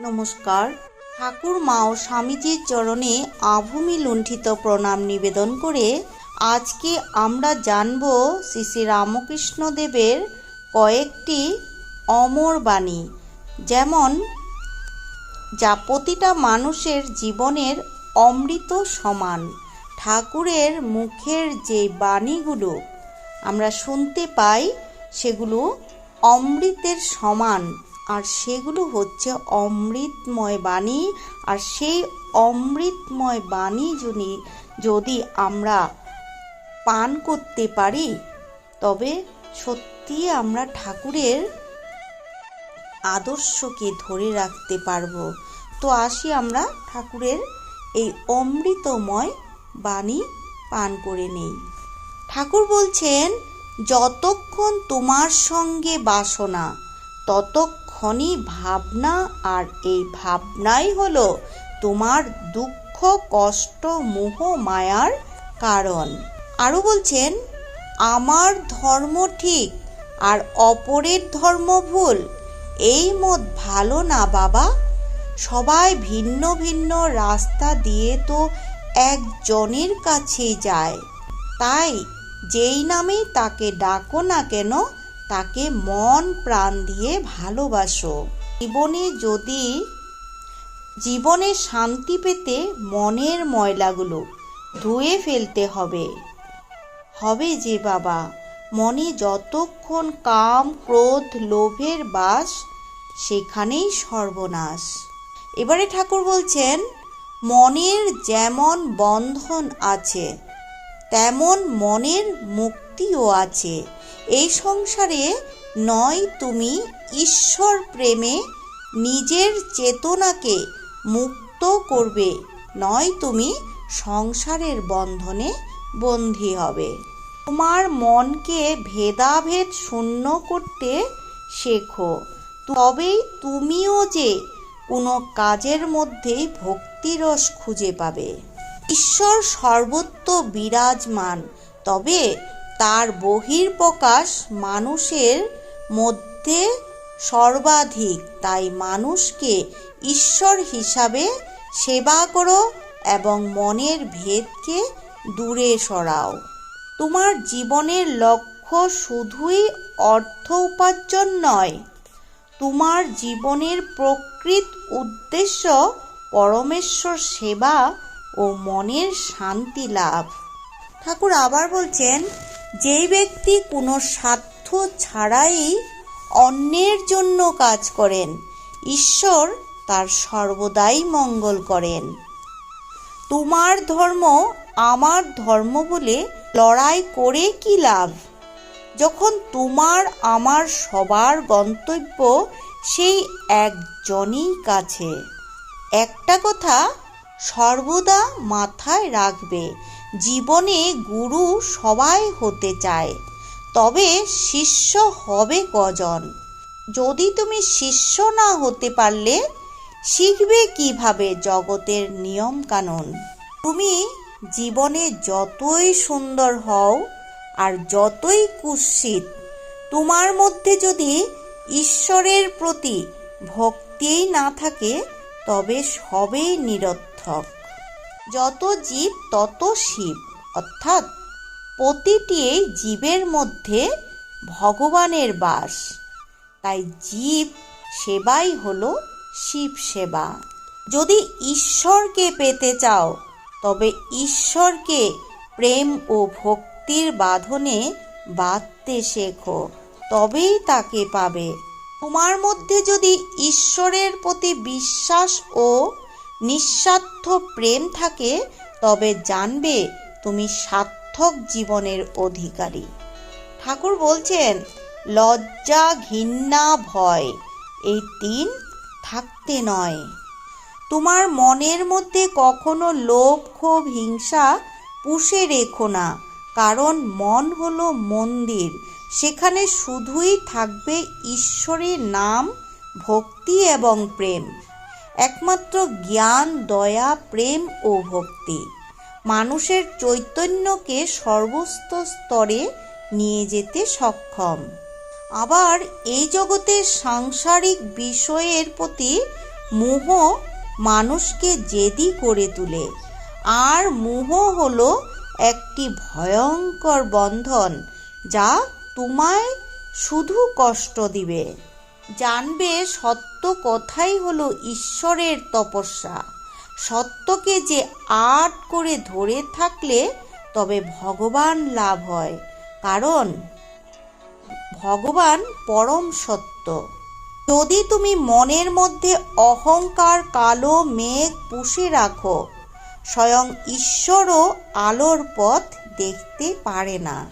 নমস্কার। ঠাকুর মা ও স্বামীজির চরণে আভূমি লুণ্ঠিত প্রণাম নিবেদন করে আজকে আমরা জানব শ্রী শ্রী রামকৃষ্ণ দেবের কয়েকটি অমর বাণী। যেমন, যা প্রতিটা মানুষের জীবনের অমৃত সমান। ঠাকুরের মুখের যে বাণীগুলো আমরা শুনতে পাই, সেগুলো অমৃতের সমান। আর সেগুলো হচ্ছে অমৃতময় বাণী। আর সেই অমৃতময় বাণী যদি যদি আমরা পান করতে পারি, তবে সত্যি আমরা ঠাকুরের আদর্শকে ধরে রাখতে পারব। তো আসি আমরা ঠাকুরের এই অমৃতময় বাণী পান করে নেই। ঠাকুর বলছেন, যতক্ষণ তোমার সঙ্গে বাসনা ততক্ষণই ভাবনা আর এই ভাবনাই হলো তোমার দুঃখ, কষ্ট, মোহ, মায়ার কারণ। আরও বলছেন, আমার ধর্ম ঠিক আর অপরের ধর্ম ভুল। এই মত ভালো না বাবা। সবাই ভিন্ন ভিন্ন রাস্তা দিয়ে তো একজনের কাছেই যায়। তাই যেই নামেই তাকে ডাকো না কেন তাকে মন প্রাণ দিয়ে ভালোবাসো। জীবনে যদি, জীবনে শান্তি পেতে মনের ময়লাগুলো ধুয়ে ফেলতে হবে। হবে যে বাবা, মনে যতক্ষণ কাম, ক্রোধ, লোভের বাস, সেখানেই সর্বনাশ। এবারে ঠাকুর বলছেন, মনের যেমন বন্ধন আছে, তেমন মনের মুক্তিও আছে। এই সংসারে নয়, তুমি ঈশ্বর প্রেমে নিজের চেতনাকে মুক্ত করবে। নয়, তুমি সংসারের বন্ধনে বন্দী হবে। তোমার মনকে ভেদাভেদ শূন্য করতে শেখো। তবেই তুমিও যে কোনো কাজের মধ্যেই ভক্তিরস খুঁজে পাবে। ঈশ্বর সর্বত্র বিরাজমান। তবে তার বহির্প্রকাশ মানুষের মধ্যে সর্বাধিক। তাই মানুষকে ঈশ্বর হিসাবে সেবা করো এবং মনের ভেদকে দূরে সরাও। তোমার জীবনের লক্ষ্য শুধুই অর্থ উপার্জন নয়, তোমার জীবনের প্রকৃত উদ্দেশ্য পরমেশ্বর সেবা ও মনের শান্তি লাভ। ঠাকুর আবার বলছেন যেই ব্যক্তি কোনো স্বার্থ ছাড়াই অন্যের জন্য কাজ করেন, ঈশ্বর তার সর্বদাই মঙ্গল করেন। তোমার ধর্ম আমার ধর্ম বলে লড়াই করে কি লাভ? যখন তোমার আমার সবার গন্তব্য সেই একজনই কাছে। একটা কথা সর্বদা মাথায় রাখবে জীবনে গুরু সবাই হতে চায়, তবে শিষ্য হবে কজন? যদি তুমি শিষ্য না হতে পারলে, শিখবে কীভাবে জগতের নিয়ম কানুন তুমি জীবনে যতই সুন্দর হও আর যতই কুৎসিত, তোমার মধ্যে যদি ঈশ্বরের প্রতি ভক্তিই না থাকে, তবে সবেই নিরর্থক। যত জীব তত শিব। অর্থাৎ প্রতিটি জীবের মধ্যে ভগবানের বাস। তাই জীব সেবাই হলো শিব সেবা। যদি ঈশ্বরকে পেতে চাও, তবে ঈশ্বরকে প্রেম ও ভক্তির বাঁধনে বাঁধতে শেখো, তবেই তাকে পাবে। তোমার মধ্যে যদি ঈশ্বরের প্রতি বিশ্বাস ও নিঃস্বার্থ প্রেম থাকে, তবে জানবে তুমি সার্থক জীবনের অধিকারী। ঠাকুর বলছেন, লজ্জা, ঘৃণা, ভয়, এই তিন থাকতে নয়। তোমার মনের মধ্যে কখনো লোভ, ক্ষোভ, হিংসা পুষে রেখো না, কারণ মন হলো মন্দির। সেখানে শুধুই থাকবে ঈশ্বরের নাম, ভক্তি এবং প্রেম। একমাত্র জ্ঞান, দয়া, প্রেম ও ভক্তি। মানুষের চৈতন্যকে সর্বস্ত স্তরে নিয়ে যেতে সক্ষম। আবার এই জগতের সাংসারিক বিষয়ের প্রতি মোহ মানুষকে জেদি করে তোলে। আর মোহ হলো একটি ভয়ঙ্কর বন্ধন যা তোমায় শুধু কষ্ট দিবে। জানবে সত্য কথাই হলো ঈশ্বরের তপস্যা। সত্যকে যে আট করে ধরে থাকলে তবে ভগবান লাভ হয়। কারণ, ভগবান পরম সত্য। যদি তুমি মনের মধ্যে অহংকার, কালো মেঘ পুষে রাখো, স্বয়ং ঈশ্বরও আলোর পথ দেখতে পারে না।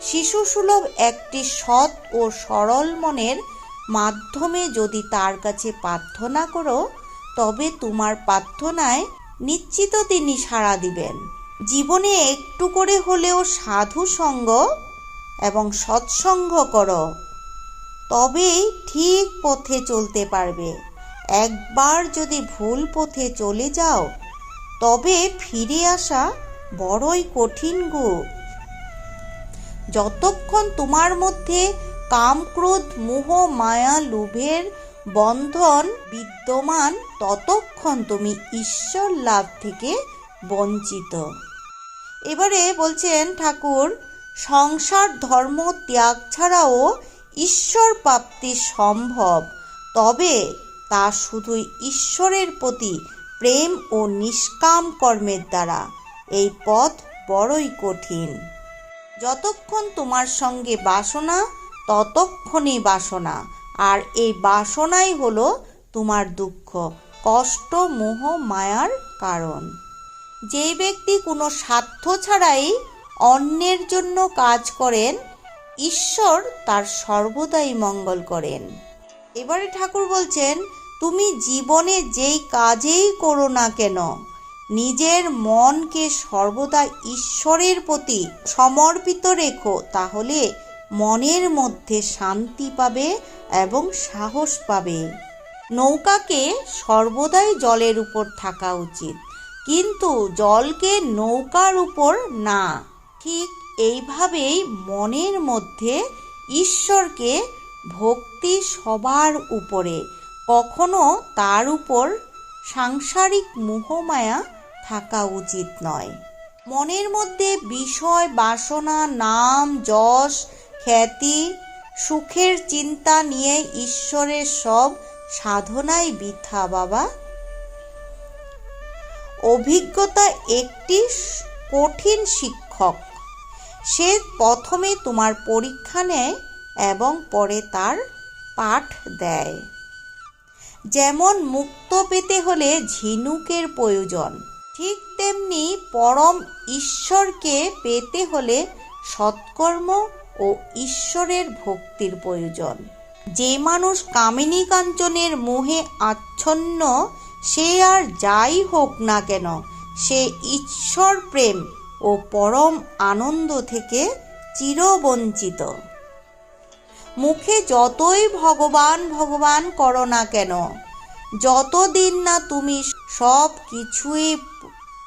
শিশুসুলভ একটি সৎ ও সরল মনের মাধ্যমে যদি তার কাছে প্রার্থনা করো, তবে তোমার প্রার্থনায় নিশ্চিত তিনি সাড়া দিবেন। জীবনে একটু করে হলেও সাধু সঙ্গ এবং সৎসঙ্গ করো। তবেই ঠিক পথে চলতে পারবে। একবার যদি ভুল পথে চলে যাও, তবে ফিরে আসা বড়ই কঠিন গো। যতক্ষণ তোমার মধ্যে কাম ক্রোধ মোহ, মায়া, লোভের বন্ধন বিদ্যমান, ততক্ষণ তুমি ঈশ্বর লাভ থেকে বঞ্চিত। এবারে বলছেন ঠাকুর, সংসার, ধর্ম, ত্যাগ ছাড়াও ঈশ্বর প্রাপ্তি সম্ভব। তবে তা শুধুই ঈশ্বরের প্রতি প্রেম ও নিষ্কাম কর্মের দ্বারা। এই পথ বড়ই কঠিন। যতক্ষণ তোমার সঙ্গে বাসনা ততক্ষণই বাসনা। আর এই বাসনাই হলো তোমার দুঃখ, কষ্ট, মোহ, মায়ার কারণ। যে ব্যক্তি কোনো স্বার্থ ছাড়াই অন্যের জন্য কাজ করেন, ঈশ্বর তার সর্বদাই মঙ্গল করেন। এবারে ঠাকুর বলছেন, তুমি জীবনে যেই কাজেই করো না কেন, নিজের মনকে সর্বদা ঈশ্বরের প্রতি সমর্পিত রেখো, তাহলে মনের মধ্যে শান্তি পাবে এবং সাহস পাবে। নৌকাকে সর্বদাই জলের উপর থাকা উচিত, কিন্তু জলকে নৌকার উপর না। ঠিক এইভাবেই মনের মধ্যে ঈশ্বরকে ভক্তি সবার উপরে, কখনো তার উপর সাংসারিক মোহমায়া থাকা উচিত নয়। মনের মধ্যে বিষয়, বাসনা, নাম, যশ খ্যাতি, সুখের চিন্তা নিয়ে ঈশ্বরের সব সাধনাই বৃথা, বাবা। অভিজ্ঞতা একটি কঠিন শিক্ষক। সে প্রথমে তোমার পরীক্ষা নেয় এবং পরে তার পাঠ দেয়। যেমন মুক্ত পেতে হলে ঝিনুকের প্রয়োজন, ঠিক তেমনি পরম ঈশ্বরকে পেতে হলে সৎকর্ম ও ঈশ্বরের ভক্তির প্রয়োজন। যে মানুষ কামিনী কাঞ্চনের মোহে আচ্ছন্ন, সে আর যাই হোক না কেন, সে ঈশ্বর প্রেম ও পরম আনন্দ থেকে চিরবঞ্চিত। মুখে যতই ভগবান ভগবান করো না কেন, যতদিন না তুমি সব কিছুই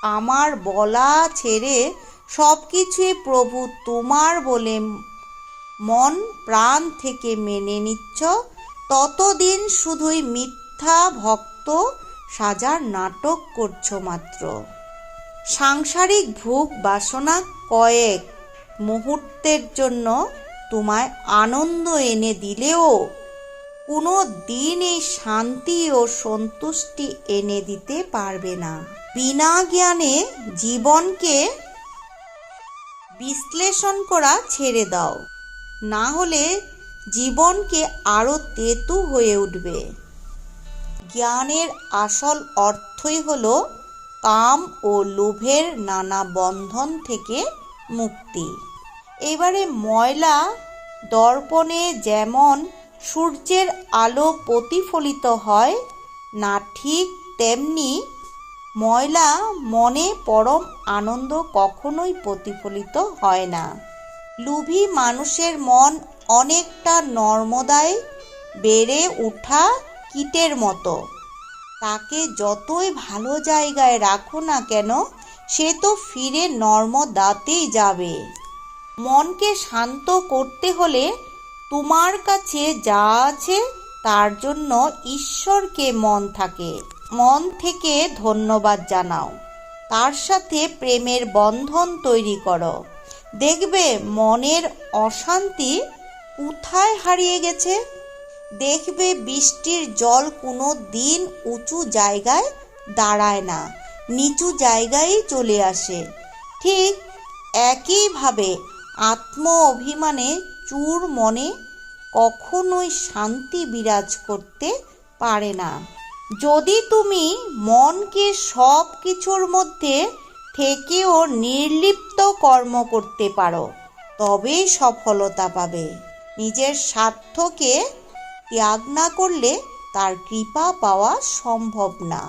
আমার বলা ছেড়ে সব কিছুই প্রভু তোমার বলে মন প্রাণ থেকে মেনে নিচ্ছ। ততদিন শুধুই মিথ্যা ভক্ত সাজার নাটক করছ মাত্র। সাংসারিক ভোগ বাসনা কয়েক মুহূর্তের জন্য তোমায় আনন্দ এনে দিলেও কোনো দিন এই শান্তি ও সন্তুষ্টি এনে দিতে পারবে না। বিনা জ্ঞানে জীবনকে বিশ্লেষণ করা ছেড়ে দাও। না হলে জীবনকে আরও তেতু হয়ে উঠবে। জ্ঞানের আসল অর্থই হলো কাম ও লোভের নানা বন্ধন থেকে মুক্তি। এবারে ময়লা দর্পণে যেমন সূর্যের আলো প্রতিফলিত হয়, না ঠিক তেমনি ময়লা মনে পরম আনন্দ কখনোই প্রতিফলিত হয় না। লুভি মানুষের মন অনেকটা নর্মদায় বেড়ে ওঠা কীটের মতো। তাকে যতই ভালো জায়গায় রাখো না কেন, সে তো ফিরে নর্মদাতেই যাবে। মনকে শান্ত করতে হলে তোমার কাছে যা আছে তার জন্য ঈশ্বরকে মন থাকে। মন থেকে ধন্যবাদ জানাও। তার সাথে প্রেমের বন্ধন তৈরি করো। দেখবে মনের অশান্তি কোথায় হারিয়ে গেছে? দেখবে বৃষ্টির জল কোনো দিন উঁচু জায়গায় দাঁড়ায় না, নিচু জায়গায় চলে আসে। ঠিক একইভাবে আত্ম অভিমানে চুর মনে কখনোই শান্তি বিরাজ করতে পারে না। যদি তুমি মনকে সব কিছুর মধ্যে থেকেও নির্লিপ্ত কর্ম করতে পারো, তবেই সফলতা পাবে। নিজের স্বার্থকে ত্যাগ না করলে তার কৃপা পাওয়া সম্ভব না।